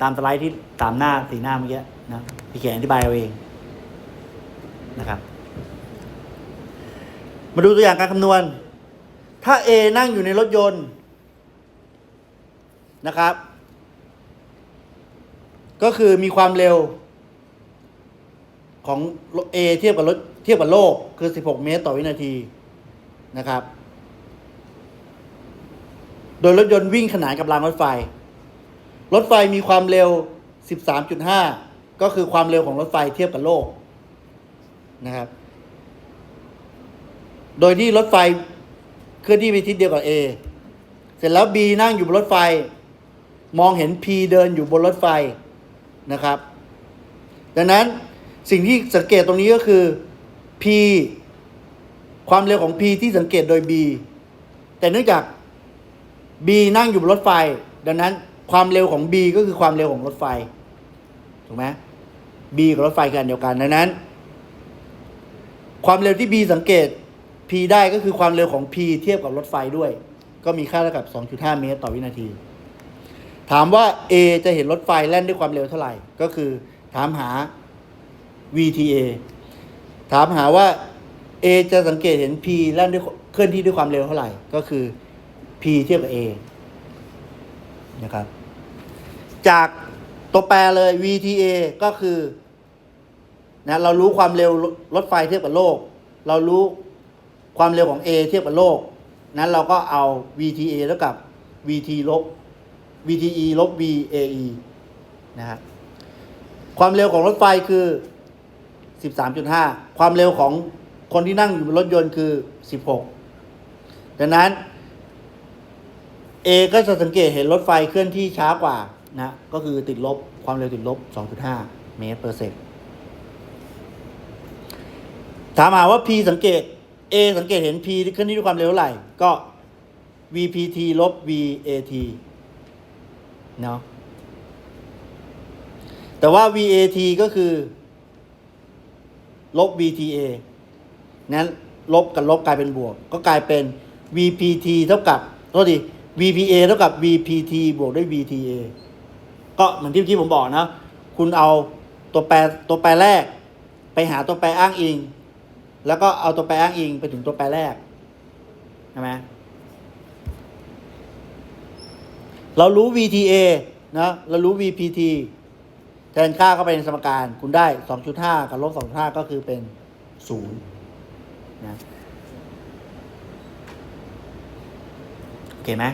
ตามสไลด์ที่ตามหน้าสีหน้าเมื่อกี้นะพี่เขียนอธิบายเอาเองนะครับ มาดูตัวอย่างการคำนวณ ถ้า A นั่งอยู่ในรถยนต์นะครับ ก็คือมีความเร็ว ของ A เทียบกับรถเทียบกับโลกคือ 16 เมตรต่อวินาทีนะครับ โดยรถยนต์วิ่งขนานกับรางรถไฟ รถไฟมีความเร็ว 13.5 ก็คือความเร็วของรถไฟเทียบกับโลกนะครับ โดยที่รถไฟเคลื่อนที่ไปทิศเดียวกับ A เสร็จแล้ว B นั่งอยู่บนรถไฟ มองเห็น P เดินอยู่บนรถไฟนะครับ ดังนั้นสิ่งที่สังเกตตรงนี้ก็คือ P ความเร็วของ P ที่สังเกตโดย B แต่เนื่องจาก B นั่งอยู่บนรถไฟ ดังนั้น ความเร็วของ B ก็คือความเร็วของรถไฟ ถูกไหม B กับรถไฟคืออันเดียวกันดังนั้น ความเร็วที่ B สังเกต P ได้ก็คือความเร็วของ P เทียบกับรถไฟด้วย ก็มีค่าเท่ากับ 2.5 เมตรต่อวินาที ถามว่า A จะเห็นรถไฟแล่นด้วยความเร็วเท่าไหร่ ก็คือถามหา VTA ถามหาว่า A จะสังเกตเห็น P แล่นด้วยเคลื่อนที่ด้วยความเร็วเท่าไหร่ ก็คือ P เทียบกับ A นะครับ จากตัวแปรเลย VTA ก็คือนะเรารู้ความเร็วรถไฟเทียบกับโลก เรารู้ความเร็วของ A เทียบกับโลก นั้นเราก็เอา VTA เท่ากับ VT ลบ VTE ลบ VAE นะครับความเร็วของรถไฟคือ 13.5 ความเร็วของคนที่นั่งอยู่บนรถยนต์คือ 16 ดังนั้น A ก็จะสังเกตเห็นรถไฟเคลื่อนที่ช้ากว่านะก็คือติดลบความเร็วติดลบ 2.5 เมตรเปอร์เซกถามหาว่า P สังเกต A สังเกตเห็น P เคลื่อนที่ด้วยความเร็วเท่าไหร่ ก็ VPT ลบ VAT เนาะแต่ว่า VAT ก็คือ ลบ VTA นั้นลบกับลบกลายเป็นบวก ก็กลายเป็น VPT เท่ากับโทษที VPA เท่ากับ VPT บวกด้วย VTA ก็เหมือนที่ที่ผมบอกนะ คุณเอาตัวแปรตัวแปรแรก ไปหาตัวแปรอ้างอิง แล้วก็เอาตัวแปรอ้างอิงไปถึงตัวแปรแรกใช่ไหมเรารู้ VTA นะเรารู้ VPT แทนค่าเข้าไปในสมการ คุณได้ 2.5 กับลบ2.5 ก็คือเป็น 0นะ โอ เคไหม